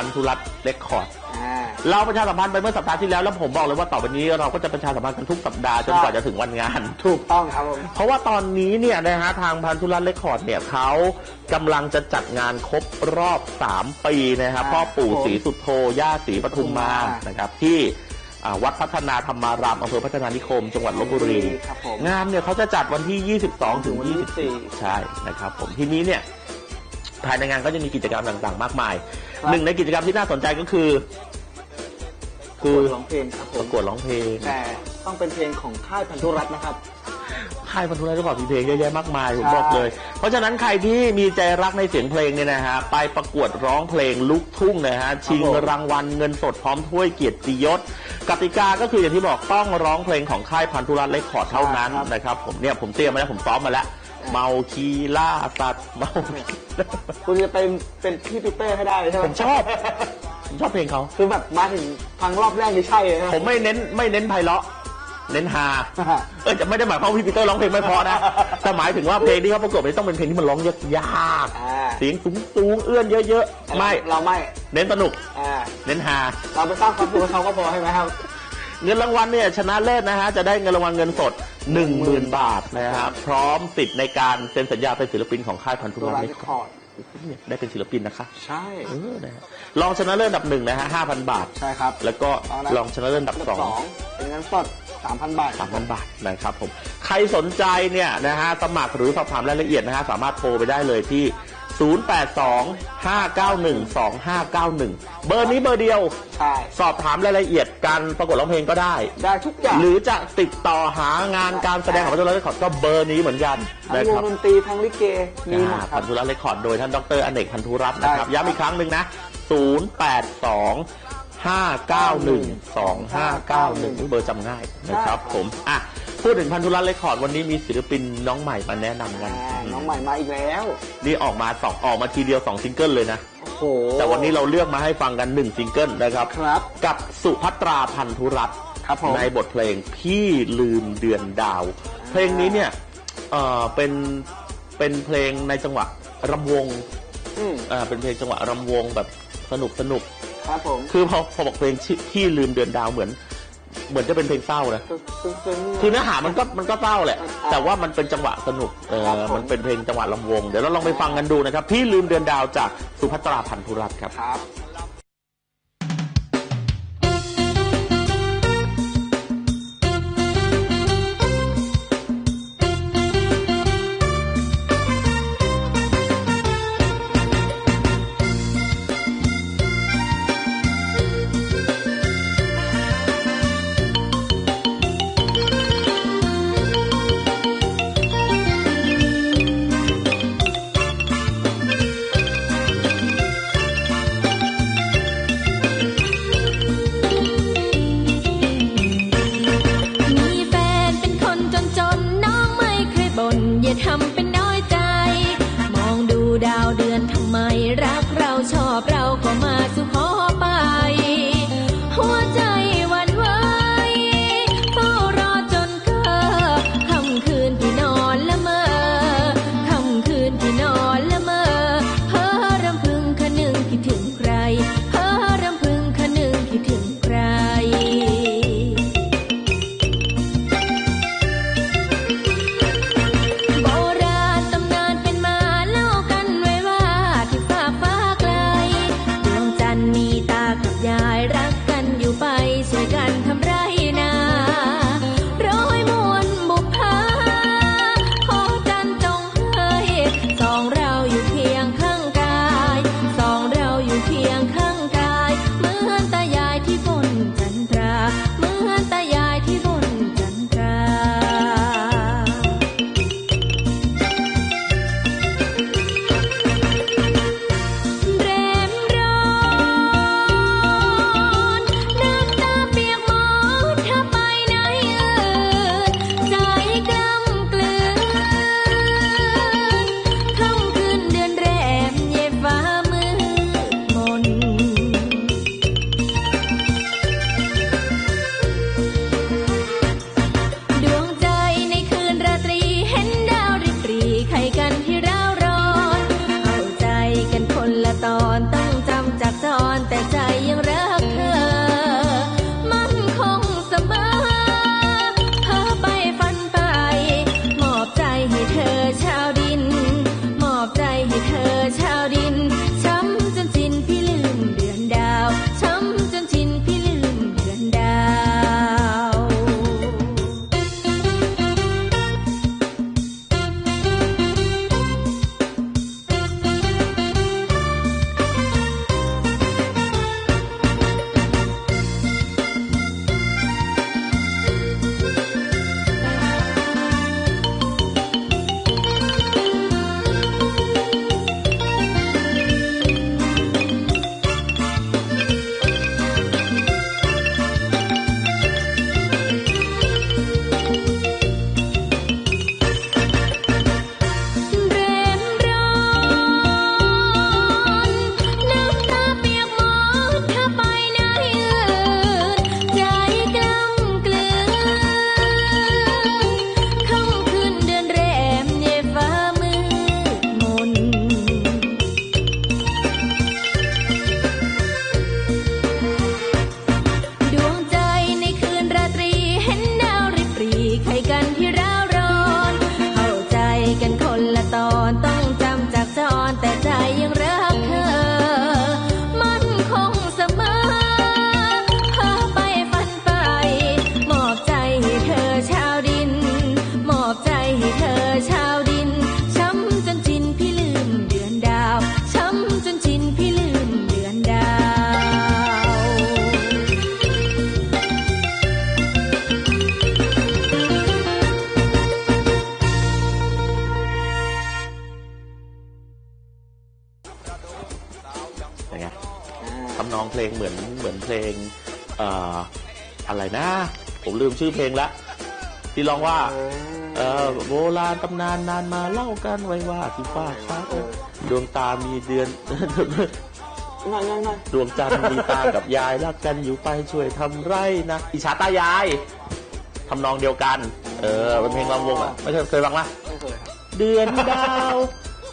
พันธุรัตน์เรคคอร์ดอ่า เราประชาสัมพันธ์ไปเมื่อสัปดาห์ที่แล้วแล้วผมบอกเลยว่าต่อไปนี้เราก็จะประชาสัมพันธ์กันทุกสัปดาห์จนกว่าจะถึงวันงาน ถูกต้องครับผม เพราะว่าตอนนี้เนี่ยนะฮะทางพันธุรัตน์เรคคอร์ดเนี่ยเขากำลังจะจัดงานครบรอบ 3 ปีนะครับอ่าพ่อปู่ครับผมศรีสุโธย่าศรีปทุมมาปทุมมานะครับที่อ่าวัดพัฒนาธรรมารามอำเภอพัฒนานิคม จังหวัดลบบุรี ครับผม งานเนี่ยเขาจะจัดวันที่ 22 ถึงวันที่24 ใช่นะครับผมทีนี้เนี่ยภายในงานก็จะมีกิจกรรมต่างๆ มากมายครับ หนึ่งในกิจกรรมที่น่าสนใจก็คือ คือร้องเพลงครับผปมระกวดร้องเพลงแต่ต้องเป็นเพลงของค่ายพันธุรัตน์นะครับ ค่ายพันธุรัตน์ก็บอกมีเพลงเยอะแยะมากมายผมใช่ บอกเลย เพราะฉะนั้นใครที่มีใจรักในเสียงเพลงเนี่ยนะฮะไปประกวดร้องเพลงลูกทุ่งนะฮะชิงรางวัลเงินสดพร้อมถ้วยเกียรติยศกติกาก็คืออย่างที่บอกต้องร้องเพลงของค่ายพันธุรัตน์เลคคอร์ดเท่านั้นนะครับผมเนี่ยผมเตรียมมาแล้วผมซ้อมมาแล้ว เมาคีล่าสัตว์เมาคุณจะเป็นเป็นพี่ปีเตอร์ให้ได้ใช่ไหมผมชอบผมชอบเพลงเขาคือแบบมาถึงฟังรอบแรกนี่ใช่เลยนะผมไม่เน้นไม่เน้นไพเราะเน้นฮาเออจะไม่ได้หมายความว่าพี่ปีเตอร์ร้องเพลงไม่เพราะนะแต่หมายถึงว่าเพลงที่เขาประกวดมันต้องเป็นเพลงที่มันร้องยากอ่าๆเสียงสูงสูงๆเอื้อนเยอะๆไม่เราไม่เน้นสนุกอ่าเน้นฮาเราไปสร้างความสุขให้เขาก็พอใช่ไหมครับ เงินรางวัลเนี่ยชนะเลิศนะฮะจะได้เงินรางวัลเงินสด 1 0,000 บาทนะฮะพร้อมติดในการเซ็นสัญญาเป็นศิลปินของค่ายพันธุตัวรัตร้านน์ที่เรคคคออร์ดร์ดเนี่ยได้เป็นศิลปินนะคะใช่เออนะฮะรองชนะเลิศอันดับหนึ่งนะฮะ5,000บาท ใช่ครับแล้วก็รองชนะเลิศอันดับอันสดัอบงสอง เป็นเงินสดสามพันบาทสามพันบาทนะครับผม ใครสนใจเนี่ยนะฮะสมัครหรือสอบถามรายละเอียดนะฮะสามารถโทรไปได้เลยที่ 082-591-2591 เบอร์นี้เบอร์เดียว ใช่สอบถามรายละเอียดการประกวดร้องเพลงก็ได้ ได้ทุกอย่างหรือจะติดต่อหางานการแสดงของพันธุรัตน์เรคคอร์ดก็เบอร์นี้เหมือนกันทั้งนะวคงรับดนตรีทั้งลิเกมีหมดอ่าครัพับ นธุรัตน์เรคคอร์ดโดยท่านดรอเนกพันธุรัตน์นะครับได้ครับย้ำอีกครั้งหนึ่งนะ 082 591 2591 เบอร์จำง่ายนะครับผมอะ พูดถึงพันธุรัตน์เรคคอร์ดวันนี้มีศิลปินน้องใหม่มาแนะนำกัน อ่าน้องใหม่มาอีกแล้ว นี่ออกมาสองออกมาทีเดียวสองซิงเกิลเลยนะ โอ้โหแต่วันนี้เราเลือกมาให้ฟังกันหนึ่งซิงเกิลนะครับ ครับ กับสุภัตราพันธุรัตน์ครับผม ในบทเพลงพี่ลืมเดือนดาว เพลงนี้เนี่ยเอ่อเป็นเป็นเพลงในจังหวะรำวงอืมอ่าเป็นเพลงจังหวะรำวงแบบสนุกสนุก ครับผม คือพอพอบอกเพลงชื่อพี่ลืมเดือนดาวเหมือน เหมือนจะเป็นเพลงเศร้านะซึ้งๆคือเนื้อหามันก็มันก็เศร้าแหละอ่าแต่ว่ามันเป็นจังหวะสนุกเออครับผมมันเป็นเพลงจังหวะลำวง เดี๋ยวเราลองไปฟังกันดูนะครับพี่ลืมเดือนดาวจากสุภัตราพันธุรัตน์ครับ ไม่รักำนองเพลงเหมือนเหมือนเพลงเอ่ออะไรนะ ผมลืมชื่อเพลงละที่ร้องว่าเออโบราณตำนานนานมาเล่ากันไว้ว่าที่ฟ้าฟ้าเออดวงตามีเดือนง่ายง่ายง่ายดวงจันทร์มีตากับยายรักกันอยู่ไปช่วยทำไรนะอิชาตายายทำนองเดียวกัน เออเป็นเพลงลำวงอะไม่เคยเคยฟังปะไม่เคยครับเดือนดาว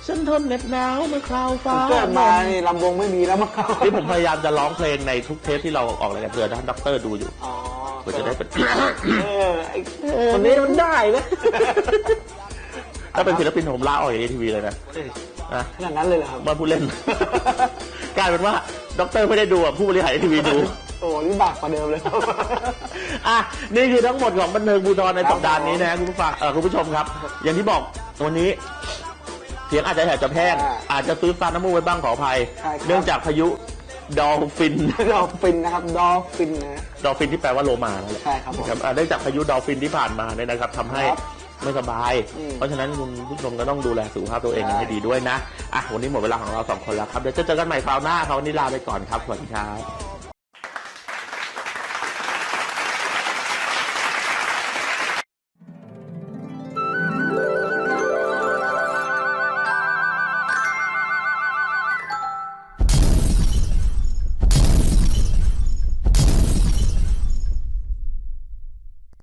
ฉันทนเหน็บหนาวเมื่อคราวผฟ้ามเกิดมานี่ลำวงไม่มีแล้วมั้งที่ผมพยายามจะร้องเพลงในทุกเทปที่เราออกรายการเพื่อท่านด็อกเตอร์ดูอยู่อ๋อเพื่อจะได้เป็นเออไอ้คนนี้มันได้นะถ้าเป็นศิลปินผมลาออกจากเอทีวีเลยนะนะขนาดนั้นเลยเหรอครับมาพูดเล่น กลายเป็นว่าด็อกเตอร์ไม่ได้ดูอะผู้บริหารทีวีดูโอ้นี่บากกว่าเดิมเลยครับอะนี่คือทั้งหมดของบันเทิงบูดอนในสัปดาห์นี้นะคุณผู้ฟังเออคุณผู้ชมครับ อย่างที่บอกวันนี้ เสียงอาจจะแหบจะแพร่งอ่าอาจจะซื้อฟันน้ำมูกไว้บ้างขออภัย ใช่ครับ เนื่องจากพายุดอลฟิน ดอลฟินนะครับดอลฟินนะ ดอลฟินที่แปลว่าโลมานั่นแหละใช่ครับผมครับอ่าเนื่องจากพายุดอลฟินที่ผ่านมาเนี่ยนะครับทำให้ครับไม่สบาย อืมเพราะฉะนั้นคุณผู้ชมก็ต้องดูแลสุขภาพตัวเองกันใช่ ให้ดีด้วยนะอะวันนี้หมดเวลาของเราสองคนแล้วครับเดี๋ยวจะเจอกันใหม่คราวหน้าครับวันนี้ลาไปก่อนครับสวัสดีครับ